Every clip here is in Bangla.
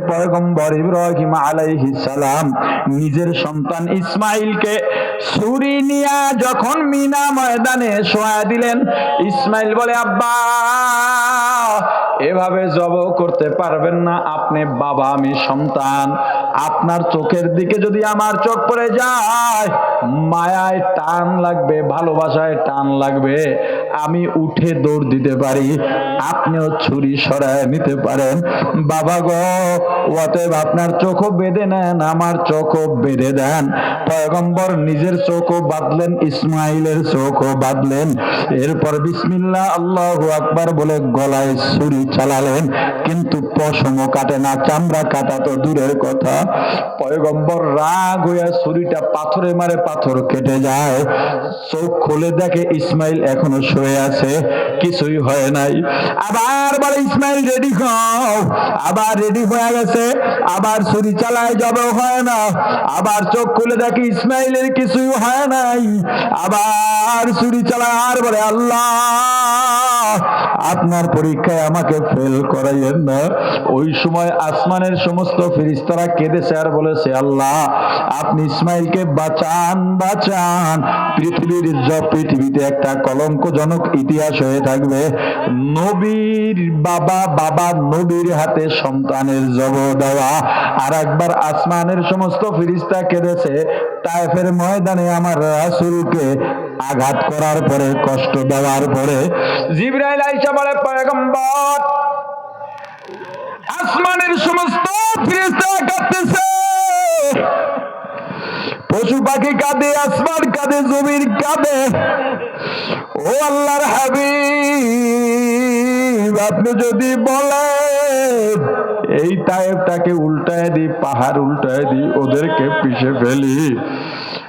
পয়গম্বর ইব্রাহিম আলাইহি সালাম নিজের সন্তান ইসমাইলকে ছুরি নিয়া যখন মিনা ময়দানে শোয়া দিলেন, ইসমাইল বলে, আব্বা, এভাবে জব করতে পারবেন না, আপনি বাবা, আমি সন্তান। আপনার চোখের দিকে যদি আমার চোখ পড়ে যায়, মায়ায় টান লাগবে, ভালোবাসায় টান লাগবে। আমি উঠে দৌড় দিতে পারি, আপনিও ছুরি সরায় নিতে পারেন। বাবা গো, অতএব আপনার চোখও বেঁধে নেন, আমার চোখও বেঁধে দেন। পয়গম্বর নিজের চোখও বাঁধলেন, ইসমাইলের চোখও বাঁধলেন। এরপর বিসমিল্লাহ, আল্লাহ আকবার বলে গলায় ছুরি চালালেন। কিন্তু পশমও কাটে না, চামড়া কাটা তো দূরের কথা। পয়গম্বর রাগ হইয়া ছুরিটা পাথরে মারে পাথর কেটে যায়। চোখ খুলে দেখে ইসমাইল এখনও শুয়ে আছে, কিছুই হয় নাই। আবার বলে, ইসমাইল রেডি হও। আবার রেডি হয়ে গেছে, আবার ছুরি চালায় যাবে হয় না। আবার চোখ খুলে দেখে ইসমাইলের কিছুই হয় নাই। আবার ছুরি চালায় আর বলে, আল্লাহ! আপনার পরীক্ষায় আমাকে ফেল করাইয়েন না। ওই সময় আসমানের সমস্ত ফিরিস্তারা কেঁদেছে আর বলেছে, আল্লাহ, আপনি ইসমাইলকে বাঁচান বাঁচান। পৃথিবীর পৃথিবীতে একটা কলঙ্কজনক ইতিহাস হয়ে থাকবে। নবীর বাবা বাবা নবীর হাতে সন্তানের জব দেওয়া। আর একবার আসমানের সমস্ত ফিরিস্তা কেঁদেছে, তাইফের ময়দানে আমার রাসূলকে আঘাত করার পরে, কষ্ট দেওয়ার পরে জিব্রাইল আইসা বলে, পয়গম্বর, আসমানের সমস্ত ফিরিস্তা কাঁদতেছে। পশু পাখি কাঁদে, আসমান কাঁদে জমির কাঁদে। ও আল্লাহর হাবিব, আপনি যদি বলেন, এই তায়েবটাকে উল্টায় দিই, পাহাড় উল্টায় দিই, ওদেরকে পিষে ফেলি।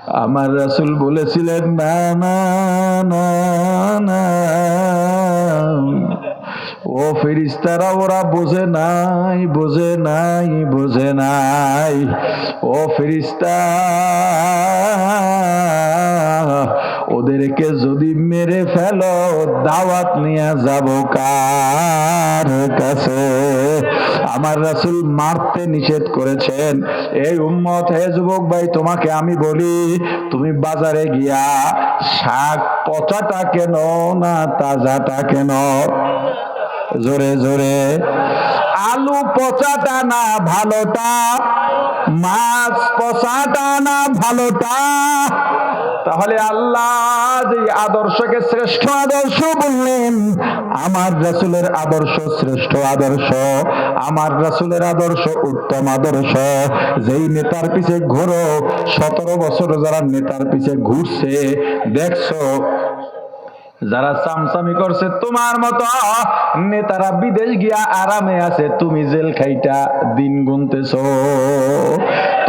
আমার রাসূল বলেছিলেন, না না না না। ও ফেরিস্তারা, ওরা বোঝে নাই বোঝে নাই বোঝে নাই। ও ফেরিস্তা, ওদেরকে যদি মেরে ফেলো, দাওয়াত নিয়ে যাব কার কাছে? আমার রাসূল মারতে নিষেধ করেছেন। এই উম্মত, হে যুবক ভাই, তোমাকে আমি বলি, তুমি বাজারে গিয়া শাক পচাটা কেন না তাজাটা কেন? জোরে জোরে। আলু পচাটা না ভালোটা? মাছ পচাটা না ভালোটা? তাহলে আল্লাহ যে আদর্শকে শ্রেষ্ঠ আদর্শ বললেন আমার রাসূলের আদর্শ শ্রেষ্ঠ আদর্শ, আমার রাসূলের আদর্শ উত্তম আদর্শ। যেই নেতার পিছে ঘোরো, সতেরো বছর যারা নেতার পিছে ঘুরছে, দেখছ, যারা চামচামি করছে, তোমার মতো নেতারা বিদেশ গিয়া আরামে আছে, তুমি জেল খাইটা দিন গুনতেছো।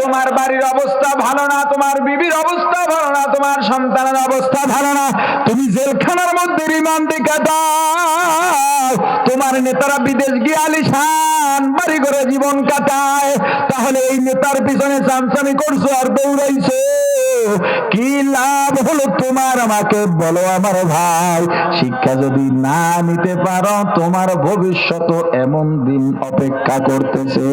তোমার বাড়ির অবস্থা ভালো না, তোমার বিবির অবস্থা ভালো তোমার সন্তানের অবস্থা ভালো না। তুমি জেলখানার মধ্যে রিমান্ডে কাটাও তোমার নেতারা বিদেশ গিয়ে আলিশান বাড়ি করে জীবন কাটায়। তাহলে এই নেতার পিছনে চামচামি করছ আর দৌড়াইছো। কি লাভ হলো তোমার আমাকে? বলো আমার ভাই, শিক্ষা যদি না নিতে পারো, তোমার ভবিষ্যৎ এমন দিন অপেক্ষা করতেছে।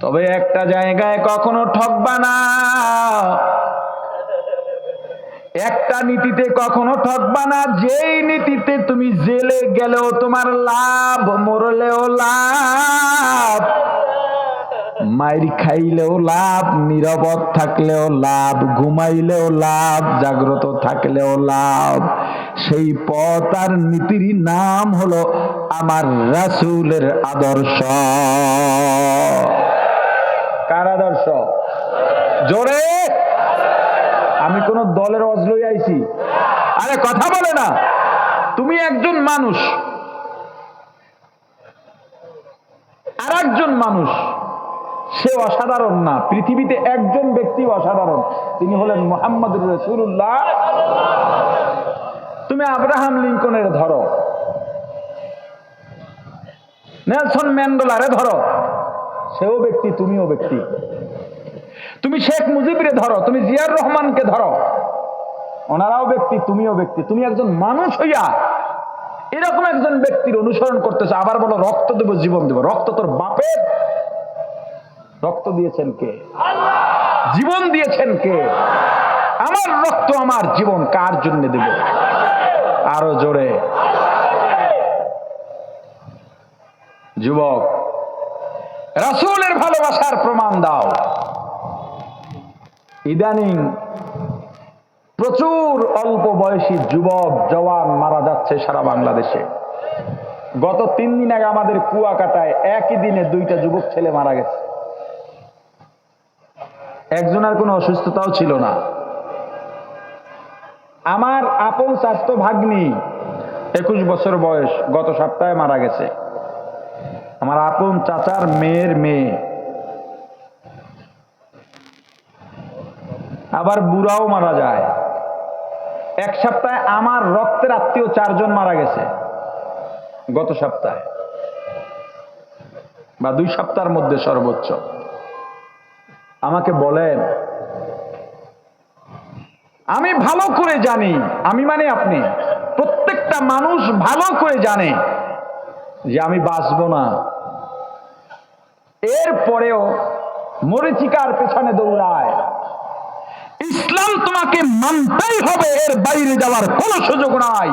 তবে একটা জায়গায় কখনো ঠকবা না। একটা নীতিতে কখনো ঠকবা না। যেই নীতিতে তুমি জেলে গেলেও তোমার লাভ, মরলেও লাভ, মাইর খাইলেও লাভ, নিরবত থাকলেও লাভ, ঘুমাইলেও লাভ, জাগ্রত থাকলেও লাভ। সেই পথ আর নীতির নাম হলো আমার রাসূলের আদর্শ। আদর্শ জোরে। আমি কোন দলের অজলই আইছি। আরে কথা বলে না। তুমি একজন মানুষ। আর একজন মানুষ। সে অসাধারণ না। পৃথিবীতে একজন ব্যক্তি অসাধারণ। তিনি হলেন মোহাম্মদ রসুল্লাহ তুমি আব্রাহাম লিঙ্কনের ধরো। নেলসন ম্যান্ডোলারে ধরো। সেও ব্যক্তি, তুমিও ব্যক্তি। তুমি শেখ মুজিবরে ধরো, তুমি জিয়ার রহমানকে ধরো। ওনারাও ব্যক্তি, তুমিও ব্যক্তি। তুমি একজন মানুষ হইয়া এরকম একজন ব্যক্তির অনুসরণ করতেছে, আবার বলো রক্ত দেব, জীবন দেব। রক্ত তোর বাপের? রক্ত দিয়েছেন কে? জীবন দিয়েছেন কে? আমার রক্ত আমার জীবন কার জন্য দেব? আরও জোরে। যুবক, রাসূলের ভালোবাসার প্রমাণ দাও। ইদানিং প্রচুর অল্প বয়সী যুবক, জওয়ান মারা যাচ্ছে সারা বাংলাদেশে। গত তিন দিন আগে আমাদের কুয়াকাটায় একই দিনে দুইটা যুবক ছেলে মারা গেছে। একজনের কোনো অসুস্থতাও ছিল না। আমার আপন স্বাস্থ্য ভাগ্নি একুশ বছর বয়স গত সপ্তাহে মারা গেছে। আমার আপন চাচার মেয়ের মেয়ে আবার বুড়াও মারা যায়। এক সপ্তাহে আমার রক্তের আত্মীয় চারজন মারা গেছে। গত সপ্তাহে। বা দুই সপ্তাহের মধ্যে সর্বোচ্চ। আমাকে বলেন, আমি ভালো করে জানি। আমি মানে আপনি? প্রত্যেকটা মানুষ ভালো করে জানে যে আমি বাঁচবো না। এরপরেও মরিচিকার পেছনে দৌড়ায়। তোমাকে মানতেই হবে, এর বাইরে যাওয়ার কোনো সুযোগ নাই।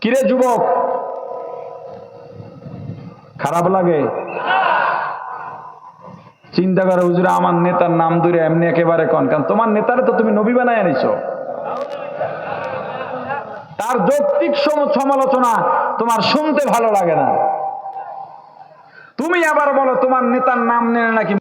কিরে যুবক? খারাপ লাগে? চিন্তা করে, হুজুরে, আমার নেতার নাম ধরে এমনি একেবারে কন, কারণ তোমার নেতারে তো তুমি নবী বানায় আনিছো। তার যৌক্তিক সম- সমালোচনা তোমার শুনতে ভালো লাগে না। তুমি আবার বলো, তোমার নেতার নাম নিলে নাকি